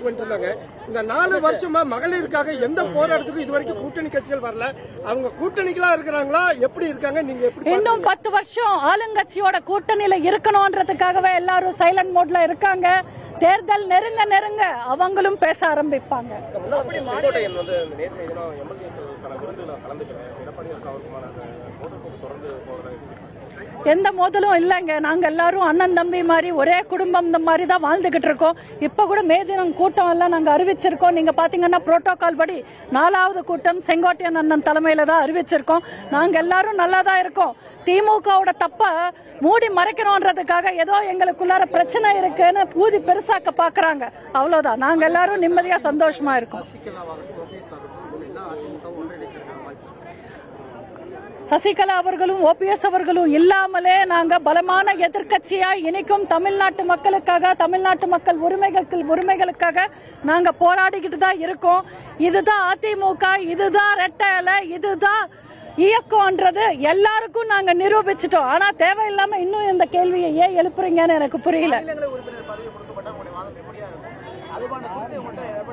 போராட்டத்துக்கு வந்துட்டு இருந்தாங்க. இந்த நாலு வருஷமா மகளிருக்காக எந்த போராட்டத்துக்கும் இது வரைக்கும் கூட்டணி கட்சிகள் வரல. அவங்க கூட்டணிகளா இருக்கிறாங்களா? எப்படி இருக்காங்க? நீங்க எப்படி இன்னும் பத்து வருஷம் ஆளுங்கட்சியோட கூட்டணியில இருக்கணும்ன்றதுக்காகவே எல்லாரும் சைலண்ட் மோட்ல இருக்காங்க. தேர்தல் நெருங்க நெருங்க அவங்களும் பேச ஆரம்பிப்பாங்க. எந்த மோதலும் இல்லைங்க. நாங்க எல்லாரும் அண்ணன் தம்பி மாதிரி ஒரே குடும்பம் இந்த மாதிரி தான் வாழ்ந்துகிட்டு இருக்கோம். இப்ப கூட மே தினம் கூட்டம் எல்லாம் நாங்க அறிவிச்சிருக்கோம். நீங்க பாத்தீங்கன்னா புரோட்டோகால் படி நாலாவது கூட்டம் செங்கோட்டையன் அண்ணன் தலைமையில தான் அறிவிச்சிருக்கோம். நாங்க எல்லாரும் நல்லா தான் இருக்கோம். திமுகவோட தப்ப மூடி மறைக்கணும்ன்றதுக்காக ஏதோ எங்களுக்குள்ளார பிரச்சனை இருக்குன்னு பூதி பெருசாக்க பாக்குறாங்க. அவ்வளவுதான். நாங்க எல்லாரும் நிம்மதியா சந்தோஷமா இருக்கோம். சசிகலா அவர்களும் ஓபிஎஸ் அவர்களும் இல்லாமலே நாங்க பலமான எதிர்கட்சியா இனிக்கும் தமிழ்நாட்டு மக்களுக்காக தமிழ்நாட்டு மக்கள் உரிமைகள் உரிமைகளுக்காக நாங்க போராடிக்கிட்டு தான் இருக்கோம். இதுதான் அதிமுக இதுதான் ரெட்டை இலை இதுதான் இயக்கம்ன்றது எல்லாருக்கும் நாங்க நிரூபிச்சிட்டோம். ஆனா தேவையில்லாம இன்னும் இந்த கேள்வியை ஏன் எழுப்புறீங்கன்னு எனக்கு புரியல.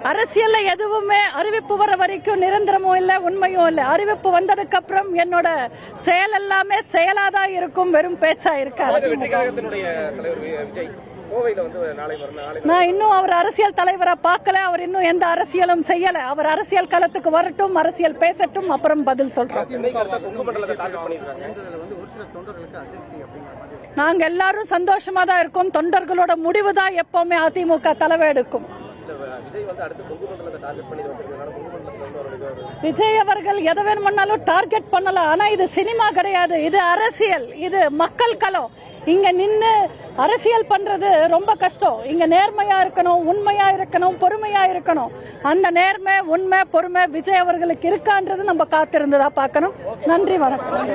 அரசியல்ல எதுவுமே அறிவிப்பு வர வரைக்கும் நிரந்தரமும் இல்ல உண்மையும் இல்ல. அறிவிப்பு வந்ததுக்கு அப்புறம் என்னோட செயல் எல்லாமே செயலாதான் இருக்கும் வெறும் பேச்சா இருக்காது. கோவையில வந்து நாளை மறுநாள் நாளை நான் இன்னும் அவர் அரசியல் தலைவரா பார்க்கல அவர் இன்னும் எந்த அரசியலும் செய்யல. அவர் அரசியல் களத்துக்கு வரட்டும் அரசியல் பேசட்டும் அப்புறம் பதில் சொல்றோம். நாங்க எல்லாரும் சந்தோஷமா தான் இருக்கோம். தொண்டர்களோட முடிவு தான் எப்பவுமே அதிமுக தலைவை எடுக்கும் விஜய் அவர்கள் எதை வேணும்னாலும் டார்கெட் பண்ணலாம். ஆனா இது சினிமா கிடையாது. இது அரசியல். இது மக்கள் களம். இங்க நின்னு அரசியல் பண்றது ரொம்ப கஷ்டம். இங்கே நேர்மையாக இருக்கணும் உண்மையாக இருக்கணும் பொறுமையாக இருக்கணும். அந்த நேர்மை உண்மை பொறுமை விஜய் அவர்களுக்கு இருக்கான்றது நம்ம காத்திருந்ததா பார்க்கணும். நன்றி வணக்கம்.